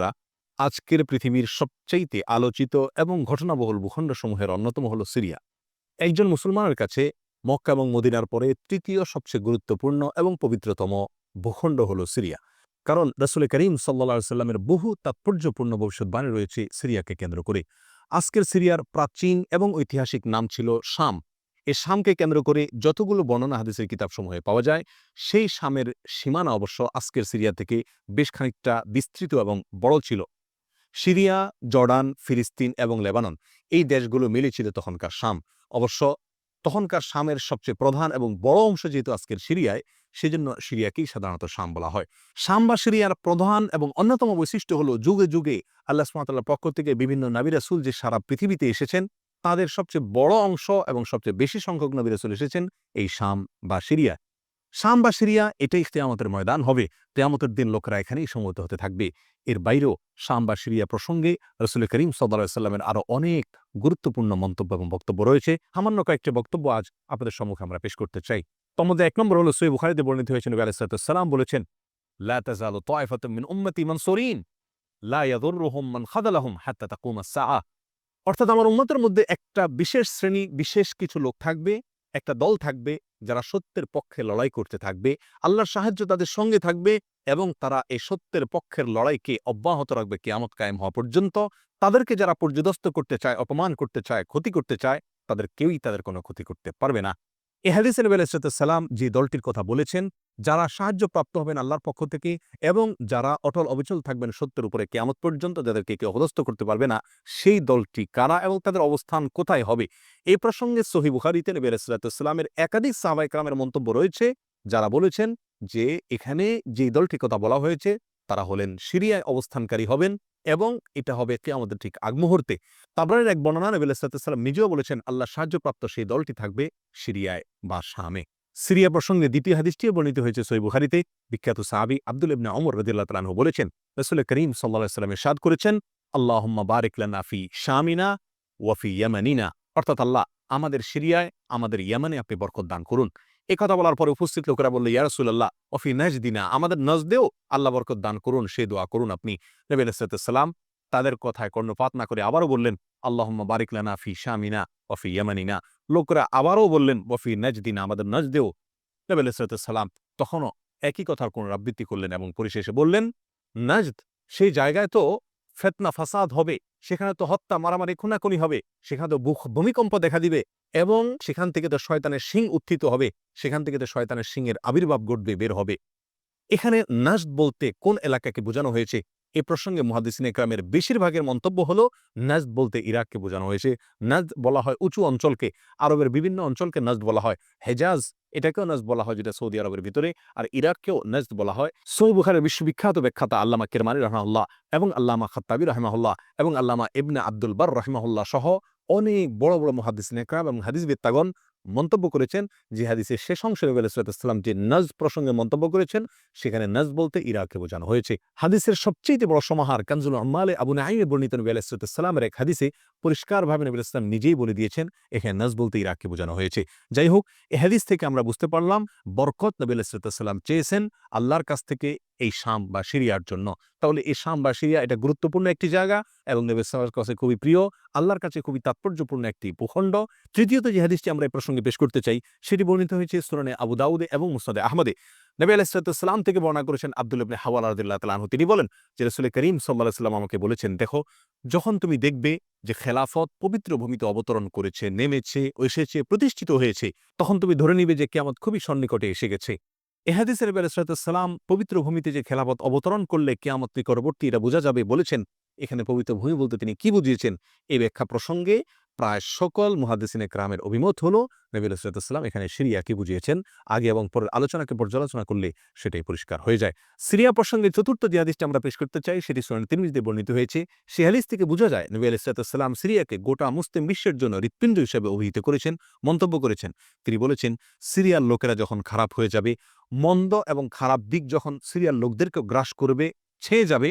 শ্রোতারা আজকের পৃথিবীর সবচাইতে আলোচিত এবং ঘটনাবহুল ভূখণ্ডসমূহের অন্যতম হল সিরিয়া। একজন মুসলমানের কাছে মক্কা এবং মদিনার পরে তৃতীয় সবচেয়ে গুরুত্বপূর্ণ এবং পবিত্রতম ভূখণ্ড হল সিরিয়া। কারণ রসুল করিম সাল্লা সাল্লামের বহু তাৎপর্যপূর্ণ ভবিষ্যৎবাণী রয়েছে সিরিয়াকে কেন্দ্র করে। আজকের সিরিয়ার প্রাচীন এবং ঐতিহাসিক নাম ছিল শাম। এ শামকে কেন্দ্র করে যতগুলো বর্ণনা হাদিসের কিতাবসমূহে পাওয়া যায়, সেই শামের সীমানা অবশ্য আজকের সিরিয়া থেকে বেশ খানিকটা বিস্তৃত এবং বড় ছিল। সিরিয়া, জর্ডান, ফিলিস্তিন এবং লেবানন এই দেশগুলো মিলে ছিল তখনকার শাম। অবশ্য তখনকার শামের সবচেয়ে প্রধান এবং বড় অংশ যেহেতু আজকের সিরিয়ায়, সেজন্য সিরিয়াকেই সাধারণত শাম বলা হয়। শাম বা সিরিয়ার প্রধান এবং অন্যতম বৈশিষ্ট্য হল যুগে যুগে আল্লাহ সুমাতাল্লাহ পক্ষ থেকে বিভিন্ন নাবিরাসুল যে সারা পৃথিবীতে এসেছেন তাদের সবচেয়ে বড় অংশ এবং সবচেয়ে বেশি সংখ্যক নবী রাসুল এসেছেন এই শাম বা সিরিয়া শাম বা সিরিয়া, এটাই তেয়ামতের ময়দান হবে। তেয়ামতের দিন লোকেরা এখানেই সমবেত হতে থাকবে। এর বাইরেও শাম বা সিরিয়া প্রসঙ্গে রসুল করিম সাল্লামের আরও অনেক গুরুত্বপূর্ণ মন্তব্য এবং বক্তব্য রয়েছে। সামান্য কয়েকটি বক্তব্য আজ আপনাদের সম্মুখে আমরা পেশ করতে চাই। মধ্যে এক নম্বর হলো সৈব বুখারিতে বর্ণিত হয়েছেন নবী আলাইসালাম বলেছেন, লা তাজালু তায়ফাতুম উম্মতি লা ইয়াদুররুহুম মান হাত্তা তাকুমা সাআ অর্থাৎ আমার উন্মতের মধ্যে একটা বিশেষ শ্রেণি, বিশেষ কিছু লোক থাকবে, একটা দল থাকবে, যারা সত্যের পক্ষে লড়াই করতে থাকবে, আল্লাহর সাহায্য তাদের সঙ্গে থাকবে এবং তারা এই সত্যের পক্ষের লড়াইকে অব্যাহত রাখবে কেয়ামত কায়েম হওয়া পর্যন্ত। তাদেরকে যারা পর্যদস্ত করতে চায়, অপমান করতে চায়, ক্ষতি করতে চায়, তাদের কেউই তাদের কোনো ক্ষতি করতে পারবে না। এ হাদিস নবী যে দলটির কথা বলেছেন, যারা সাহায্য প্রাপ্ত হবেন আল্লাহর পক্ষ থেকে এবং যারা অটল অবিচল থাকবেন সত্যের উপরে কেয়ামত পর্যন্ত যাদেরকে কেউ অধস্ত করতে পারবে না, সেই দলটি কারা এবং তাদের অবস্থান কোথায় হবে? এই প্রসঙ্গে সহি বুখারিতে নবী আলাইসালামের একাধিক সাহাবাইকরামের মন্তব্য রয়েছে, যারা বলেছেন যে এখানে যে দলটির কথা বলা হয়েছে, তারা হলেন সিরিয়ায় অবস্থানকারী হবেন এবং এটা হবে কে আমাদের ঠিক আগ মুহূর্তে তাবরানের এক বর্ণনা নবী আলাইসালাম নিজেও বলেছেন, আল্লাহ সাহায্যপ্রাপ্ত সেই দলটি থাকবে সিরিয়ায় বা শামে। সিরিয়া প্রসঙ্গে দ্বিতীয় হাদিসটিও বর্ণিত হয়েছে সই বিখ্যাত সাহাবি আব্দুল ইবনে অমর রদিল্লাহ তালাহু বলেছেন, রসুল করিম সাল্লাহ সাল্লামের সাদ করেছেন, আল্লাহম্মা বারিকলানা ফি শামিনা ওয়াফি ইয়ামানিনা। অর্থাৎ আল্লাহ আমাদের সিরিয়ায়, আমাদের ইয়ামানে আপনি বরকত দান করুন। কথা বলার পরে উপস্থিত লোকেরা বলল ইয়ারসুল্লাহ অফি নাজদিনা, আমাদের নজদেও আল্লাহ বরকত দান করুন, সে দোয়া করুন আপনি। নবী আলাইসালাম তাদের কথায় কর্ণপাত না করে আবারও বললেন, আল্লাহম্মা বারিকলানা ফি শামিনা অফি ইয়ামানিনা। লোকরা আবারও বললেন, ওফি নাজদিনা, আমাদের নজদেও। নবী আলাইসালাম তখনও একই কথার পুনরাবৃত্তি করলেন এবং পরিশেষে বললেন, নাজদ, সেই জায়গায় তো ফেতনা, ফাসাদ হবে, সেখানে তো হত্যা, মারামারি, খুনাখুনি হবে, সেখানে তো ভূমিকম্প দেখা দিবে। এবং সেখান থেকে তো শয়তানের শিং উত্থিত হবে, সেখান থেকে তো শয়তানের সিংয়ের আবির্ভাব ঘটবে, বের হবে। এখানে নাজদ বলতে কোন এলাকাকে বোঝানো হয়েছে? এ প্রসঙ্গে মহাদিসিন একরামের বেশিরভাগের মন্তব্য হলো নাজদ বলতে ইরাককে বোঝানো হয়েছে। নাজদ বলা হয় উঁচু অঞ্চলকে, আরবের বিভিন্ন অঞ্চলকে নাজদ বলা হয়। হেজাজ, এটাকেও নাজদ বলা হয় যেটা সৌদি আরবের ভিতরে, আর ইরাককেও নাজদ বলা হয়। সৌদ বুখারের বিশ্ববিখ্যাত ব্যাখ্যাতা আল্লামা কেরমানি রহমাল্লাহ এবং আল্লামা খত্তাবি রহমাহুল্লাহ এবং আল্লামা ইবনে আব্দুল বার রহমাহুল্লাহ সহ অনেক বড় বড় মহাদিস একরাম এবং হাদিস বেত্তাগণ মন্তব্য করেছেন যে হাদিসের শেষ অংশে নবী আলাইসালাম যে নজ প্রসঙ্গে মন্তব্য করেছেন, সেখানে নজ বলতে ইরাককে বোঝানো হয়েছে। হাদিসের সবচেয়ে বড় সমাহার কানজুল আম্মালে আবু নাইমে বর্ণিত নবী আলাইসালামের এক হাদিসে পরিষ্কারভাবে নবী আলাইসলাম নিজেই বলে দিয়েছেন, এখানে নজ বলতে ইরাককে বোঝানো হয়েছে। যাই হোক, এ হাদিস থেকে আমরা বুঝতে পারলাম বরকত নবী আলাইসালাম চেয়েছেন আল্লাহর কাছ থেকে এই শাম বা সিরিয়ার জন্য। তাহলে এই শাম বা সিরিয়া এটা গুরুত্বপূর্ণ একটি জায়গা এবং নবী কাছে খুবই প্রিয়। আল্লাহর কাছে খুবই তাৎপর্যপূর্ণ একটি ভূখণ্ড। তৃতীয়ত যে হাদিসটি আমরা এই প্রসঙ্গে পেশ করতে চাই, সেটি বর্ণিত হয়েছে সুরানে আবু দাউদে এবং মুসাদে আহমদে। নবী আলাইসালাম থেকে বর্ণনা করেছেন আব্দুল ইবনে হাওয়াল আদিল্লাহ তালাহু তিনি বলেন যে রসুল করিম সাল্লাহ সাল্লাম আমাকে বলেছেন, দেখো, যখন তুমি দেখবে যে খেলাফত পবিত্র ভূমিতে অবতরণ করেছে, নেমেছে, এসেছে, প্রতিষ্ঠিত হয়েছে, তখন তুমি ধরে নিবে যে কেমন খুবই সন্নিকটে এসে গেছে। এহাদিসের সালাম পবিত্র ভূমিতে যে খেলাপথ অবতরণ করলে কেয়ামত নিকটবর্তী এটা বোঝা যাবে বলেছেন। এখানে পবিত্র ভূমি বলতে তিনি কি বুঝিয়েছেন? এই ব্যাখ্যা প্রসঙ্গে প্রায় সকল মুহাদ্দিসিনে ক্রামের অভিমত হল নবীল সালাম এখানে সিরিয়াকে বুঝিয়েছেন। আগে এবং পরের আলোচনাকে পর্যালোচনা করলে সেটাই পরিষ্কার হয়ে যায়। সিরিয়া প্রসঙ্গে চতুর্থ যে আমরা পেশ করতে চাই, সেটি সোনান তিরমিজিতে বর্ণিত হয়েছে। সে থেকে বোঝা যায় নবী আলাইসালাম সিরিয়াকে গোটা মুসলিম বিশ্বের জন্য হৃৎপিণ্ড হিসেবে অভিহিত করেছেন, মন্তব্য করেছেন। তিনি বলেছেন, সিরিয়ার লোকেরা যখন খারাপ হয়ে যাবে, মন্দ এবং খারাপ দিক যখন সিরিয়ার লোকদেরকে গ্রাস করবে, ছেয়ে যাবে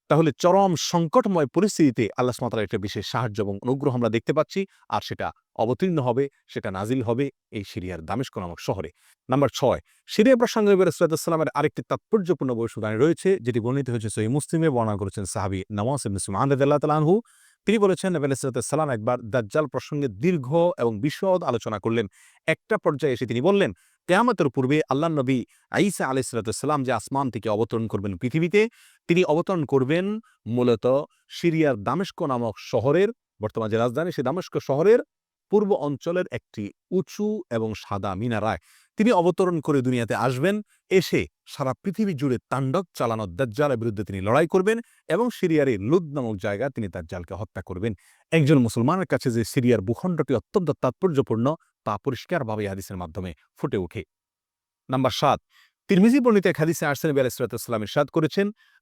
তাহলে চরম সংকটময় পরিস্থিতিতে আল্লাহ সুমাতার একটা বিশেষ সাহায্য এবং অনুগ্রহ আমরা দেখতে পাচ্ছি। আর সেটা অবতীর্ণ হবে, সেটা নাজিল হবে এই সিরিয়ার দামেস্ক নামক শহরে। নাম্বার ছয়, সিরিয়া প্রসঙ্গে রসুলামের আরেকটি তাৎপর্যপূর্ণ বৈশুদানি রয়েছে, যেটি বর্ণিত হয়েছে সহি মুসলিমে, বর্ণনা করেছেন সাহাবি নওয়াজ মুসলিম আহমদুল্লাহ তিনি বলেছেন সালাম একবার দাজ্জাল প্রসঙ্গে দীর্ঘ এবং বিশদ আলোচনা করলেন। একটা পর্যায়ে এসে তিনি বললেন কেয়ামতের পূর্বে আল্লাহ নবী আইসা আলাইসালাম যে আসমান থেকে অবতরণ করবেন পৃথিবীতে, তিনি অবতরণ করবেন মূলত সিরিয়ার দামেস্ক নামক শহরের, বর্তমান যে রাজধানী সে দামেস্ক শহরের পূর্ব অঞ্চলের একটি উঁচু এবং সাদা মিনারায়। তিনি অবতরণ করে দুনিয়াতে আসবেন, এসে সারা পৃথিবী জুড়ে তাণ্ডব চালানো দাজ্জালের বিরুদ্ধে তিনি লড়াই করবেন এবং সিরিয়ার এই লুদ নামক জায়গা তিনি দাজ্জালকে হত্যা করবেন। একজন মুসলমানের কাছে যে সিরিয়ার ভূখণ্ডটি অত্যন্ত তাৎপর্যপূর্ণ তা পরিষ্কারভাবে হাদিসের মাধ্যমে ফুটে ওঠে। নাম্বার সাত, তিরমিজি বর্ণিত এক হাদিসে আরসেন আলাইসালাম ইরশাদ করেছেন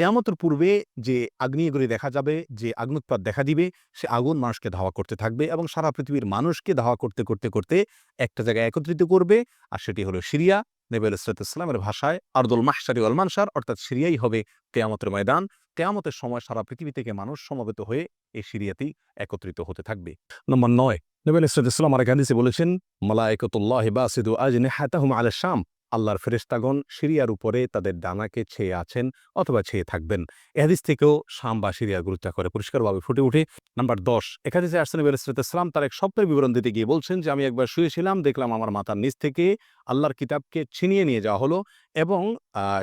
কেয়ামতের পূর্বে যে আগ্নেয়গুলি দেখা যাবে, যে আগ্নুৎপাত দেখা দিবে, সে আগুন মানুষকে ধাওয়া করতে থাকবে এবং সারা পৃথিবীর মানুষকে ধাওয়া করতে করতে করতে একটা জায়গায় একত্রিত করবে। আর সেটি হলো সিরিয়া। নেবেল ইসলাতামের ভাষায় আর্দুল মাহসারি অলমানসার অর্থাৎ সিরিয়াই হবে তেয়ামতের ময়দান। কেয়ামতের সময় সারা পৃথিবী থেকে মানুষ সমবেত হয়ে এই সিরিয়াতেই একত্রিত হতে থাকবে। নম্বর নয় নবেল ইসলাম আর বলেছেন, মালায়কতুল্লাহ বাসিদু আজ নেহাতাহুম আল শাম। আল্লাহর ফেরেস্তাগণ সিরিয়ার উপরে তাদের ডানাকে ছেয়ে আছেন অথবা ছেয়ে থাকবেন। এহাদিস থেকেও শাম বা সিরিয়ার গুরুত্ব করে পরিষ্কারভাবে ফুটে উঠে নাম্বার দশ এখানে যে আর্সেন ইসলাম তার এক স্বপ্নের বিবরণ দিতে গিয়ে বলছেন যে, আমি একবার শুয়েছিলাম, দেখলাম আমার মাথার নিচ থেকে আল্লাহর কিতাবকে ছিনিয়ে নিয়ে যাওয়া হলো এবং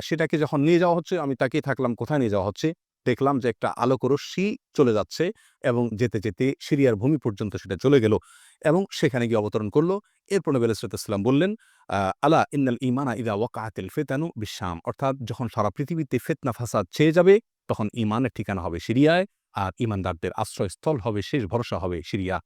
সেটাকে যখন নিয়ে যাওয়া হচ্ছে, আমি তাকেই থাকলাম কোথায় নিয়ে যাওয়া হচ্ছে? দেখলাম যে একটা আলোক রশ্মি চলে যাচ্ছে এবং যেতে যেতে সিরিয়ার ভূমি পর্যন্ত সেটা চলে গেল এবং সেখানে গিয়ে অবতরণ করল। এরপর নবী আলাইসালাম বললেন আলা ইন্নাল ইমানা ইদা ওয়াকাতিল ফেতানু বিশ্বাম অর্থাৎ যখন সারা পৃথিবীতে ফেতনা ফাসাদ ছেয়ে যাবে, তখন ইমানের ঠিকানা হবে সিরিয়ায়, আর ইমানদারদের আশ্রয়স্থল হবে, শেষ ভরসা হবে সিরিয়া।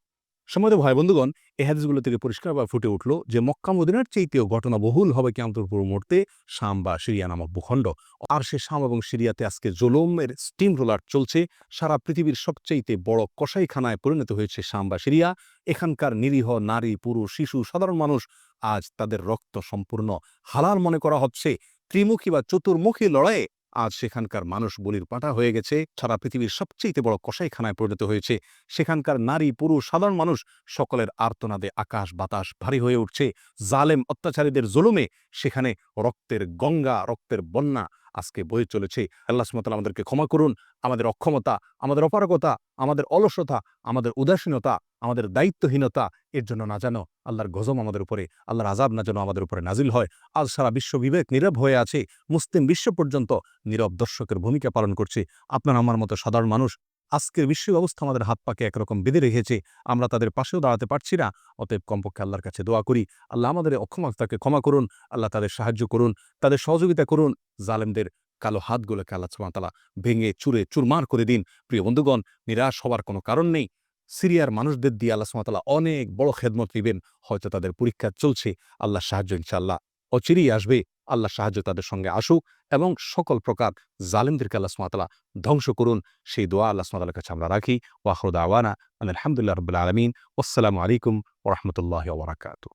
সময় ভয় বন্ধুগণ, এই হাদিসগুলো থেকে পরিষ্কারভাবে ফুটে উঠল যে মক্কা মদিনার চাইতেও ঘটনা বহুল হবে কেমতর পুরো মুহূর্তে শাম বা সিরিয়া নামক ভূখণ্ড। আর সে শাম এবং সিরিয়াতে আজকে জোলমের স্টিম রোলার চলছে। সারা পৃথিবীর সবচাইতে বড় কসাইখানায় পরিণত হয়েছে শাম বা সিরিয়া। এখানকার নিরীহ নারী, পুরুষ, শিশু, সাধারণ মানুষ আজ তাদের রক্ত সম্পূর্ণ হালাল মনে করা হচ্ছে। ত্রিমুখী বা চতুর্মুখী লড়াইয়ে আজ সেখানকার মানুষ বলির পাটা হয়ে গেছে। সারা পৃথিবীর সবচেয়ে বড় কসাইখানায় পরিণত হয়েছে। সেখানকার নারী, পুরুষ, সাধারণ মানুষ সকলের আর্তনাদে আকাশ বাতাস ভারী হয়ে উঠছে। জালেম অত্যাচারীদের জুলুমে সেখানে রক্তের গঙ্গা, রক্তের বন্যা আজকে বয়ে চলেছে। আল্লাহ সুমতাল আমাদেরকে ক্ষমা করুন। আমাদের অক্ষমতা, আমাদের অপারগতা, আমাদের অলসতা, আমাদের উদাসীনতা আমাদের দায়িত্বহীনতা এর জন্য না জানো আল্লাহর গজম আমাদের উপরে, আল্লাহর আজাব না যেন আমাদের উপরে নাজিল হয়। আজ সারা বিশ্ব বিবেক নীরব হয়ে আছে, মুসলিম বিশ্ব পর্যন্ত নীরব দর্শকের ভূমিকা পালন করছে। আপনার আমার মতো সাধারণ মানুষ, আজকের বিশ্ব ব্যবস্থা আমাদের হাত পাকে একরকম বেঁধে রেখেছে। আমরা তাদের পাশেও দাঁড়াতে পারছি না, অতএব কমপক্ষে আল্লাহর কাছে দোয়া করি। আল্লাহ আমাদের অক্ষমতাকে ক্ষমা করুন, আল্লাহ তাদের সাহায্য করুন, তাদের সহযোগিতা করুন। জালেমদের কালো হাতগুলোকে আল্লাহ সুমাতালা ভেঙে চুরে চুরমার করে দিন। প্রিয় বন্ধুগণ, নিরাশ হওয়ার কোনো কারণ নেই। সিরিয়ার মানুষদের দিয়ে আল্লাহ সুমাতালা অনেক বড় খেদমত নেবেন। হয়তো তাদের পরীক্ষা চলছে আল্লাহ সাহায্য ইনশাল্লাহ অচিরেই আসবে আল্লাহ সাহায্য তাদের সঙ্গে আসুক এবং সকল প্রকার জালিমদেরকে আল্লাহ সুমাতালা ধ্বংস করুন। সেই দোয়া আল্লাহ সুমাতালার কাছে আমরা রাখি। ওয়াহরুদ আওয়ানা আলহামদুলিল্লাহ রবুল্লা আলমিন। আসসালামু আলাইকুম ওরহমতুল্লাহ ওবরাকাতু